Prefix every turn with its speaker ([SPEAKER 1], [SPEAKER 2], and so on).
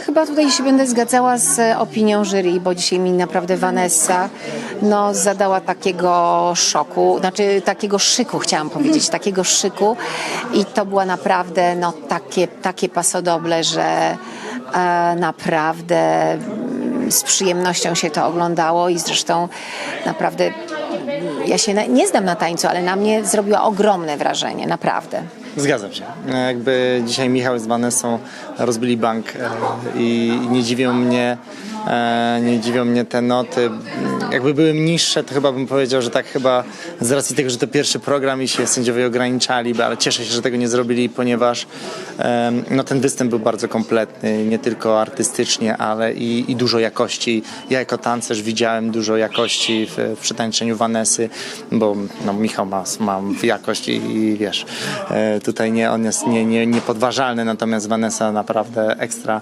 [SPEAKER 1] ja chyba tutaj się będę zgadzała z opinią jury, bo dzisiaj mi naprawdę Vanessa no, zadała takiego szoku, znaczy takiego szyku chciałam powiedzieć, takiego szyku i to była naprawdę no, takie, takie pasodoble, że e, naprawdę z przyjemnością się to oglądało i zresztą naprawdę ja się na, nie znam na tańcu, ale na mnie zrobiła ogromne wrażenie, naprawdę.
[SPEAKER 2] Zgadzam się. Jakby dzisiaj Michał z Vanessą rozbili bank e, i nie dziwią mnie, e, nie dziwią mnie te noty. Jakby były niższe, to chyba bym powiedział, że tak chyba z racji tego, że to pierwszy program i się sędziowie ograniczali, ale cieszę się, że tego nie zrobili, ponieważ e, no, ten występ był bardzo kompletny, nie tylko artystycznie, ale i, i dużo jakości. Ja jako tancerz widziałem dużo jakości w, w przetańczeniu bo no, Michał ma, ma jakość i, i wiesz, e, tutaj nie, on jest nie, nie, niepodważalny, natomiast Vanessa naprawdę ekstra